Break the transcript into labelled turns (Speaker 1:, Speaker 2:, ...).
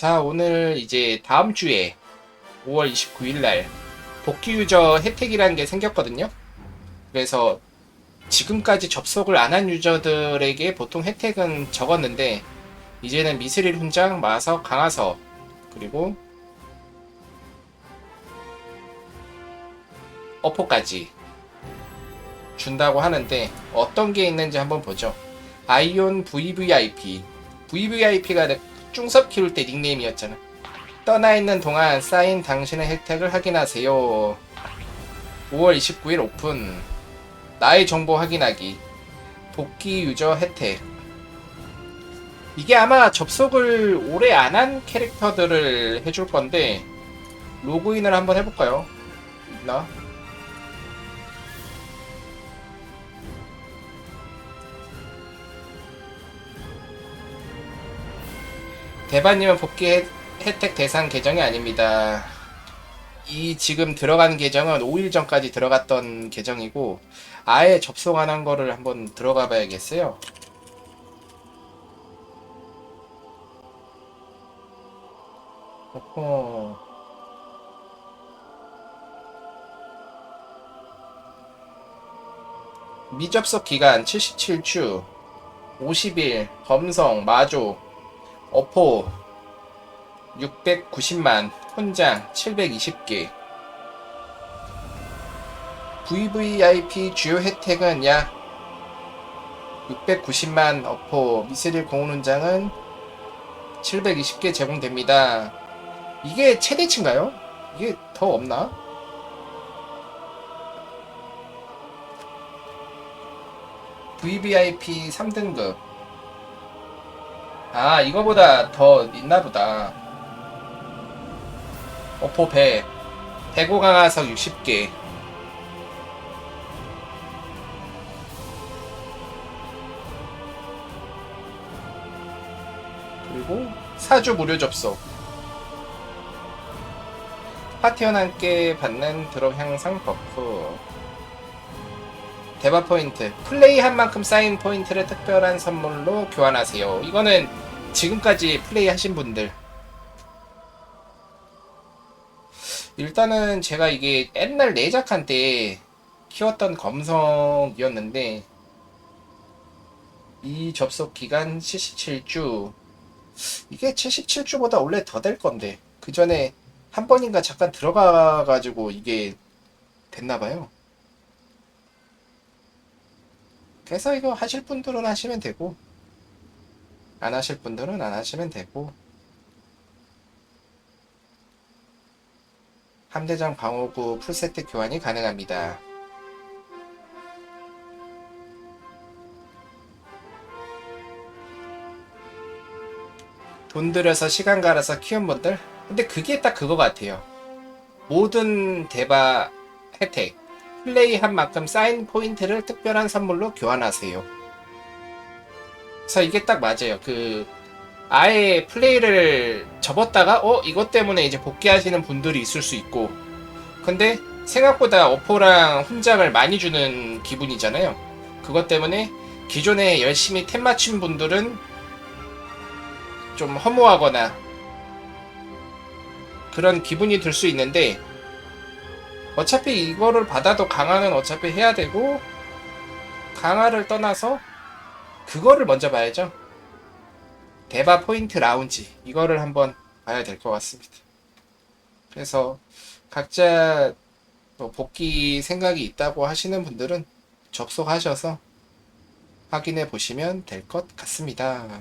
Speaker 1: 자, 오늘 이제 다음 주에 5월 29일 날 복귀 유저 혜택이라는 게 생겼거든요. 그래서 지금까지 접속을 안 한 유저들에게 보통 혜택은 적었는데 이제는 미스릴 훈장, 마석, 강화석 그리고 어포까지 준다고 하는데 어떤 게 있는지 한번 보죠. 아이온 VVIP VVIP가 중섭 키울 때 닉네임이었잖아. 떠나 있는 동안 쌓인 당신의 혜택을 확인하세요. 5월 29일 오픈. 나의 정보 확인하기. 복귀 유저 혜택. 이게 아마 접속을 오래 안 한 캐릭터들을 해줄 건데 로그인을 한번 해볼까요? 있나? 대바님은 복귀 혜- 혜택 대상 계정이 아닙니다. 이 지금 들어간 계정은 5일 전까지 들어갔던 계정이고 아예 접속 안 한 거를 한번 들어가 봐야겠어요. 어허. 미접속 기간 77주 50일 범성 마조 어포 690만 혼장 720개 VVIP 주요 혜택은 약 690만 어포 미스릴 공훈훈장은 720개 제공됩니다. 이게 최대치인가요? 이게 더 없나? VVIP 3등급 아 이거보다 더 있나보다. 어포 100 대고 강화석 60개. 그리고 사주 무료 접속. 파티원 함께 받는 드롭 향상 버프 대바 포인트. 플레이한 만큼 쌓인 포인트를 특별한 선물로 교환하세요. 이거는 지금까지 플레이 하신 분들. 일단은 제가 이게 옛날 내작한 때 키웠던 검성이었는데 이 접속 기간 77주. 이게 77주보다 원래 더 될 건데 그 전에 한 번인가 잠깐 들어가 가지고 이게 됐나 봐요. 그래서 이거 하실 분들은 하시면 되고 안 하실 분들은 안 하시면 되고 함대장 방어구 풀세트 교환이 가능합니다. 돈 들여서 시간 갈아서 키운 분들? 근데 그게 딱 그거 같아요. 모든 대바 혜택, 플레이한 만큼 쌓인 포인트를 특별한 선물로 교환하세요. 그래서 이게 딱 맞아요. 그 아예 플레이를 접었다가 어 이것 때문에 이제 복귀하시는 분들이 있을 수 있고 근데 생각보다 어포랑 훈장을 많이 주는 기분이잖아요. 그것 때문에 기존에 열심히 템 맞춘 분들은 좀 허무하거나 그런 기분이 들 수 있는데 어차피 이거를 받아도 강화는 어차피 해야 되고 강화를 떠나서 그거를 먼저 봐야죠. 대바 포인트 라운지 이거를 한번 봐야 될 것 같습니다. 그래서 각자 뭐 복귀 생각이 있다고 하시는 분들은 접속하셔서 확인해 보시면 될 것 같습니다.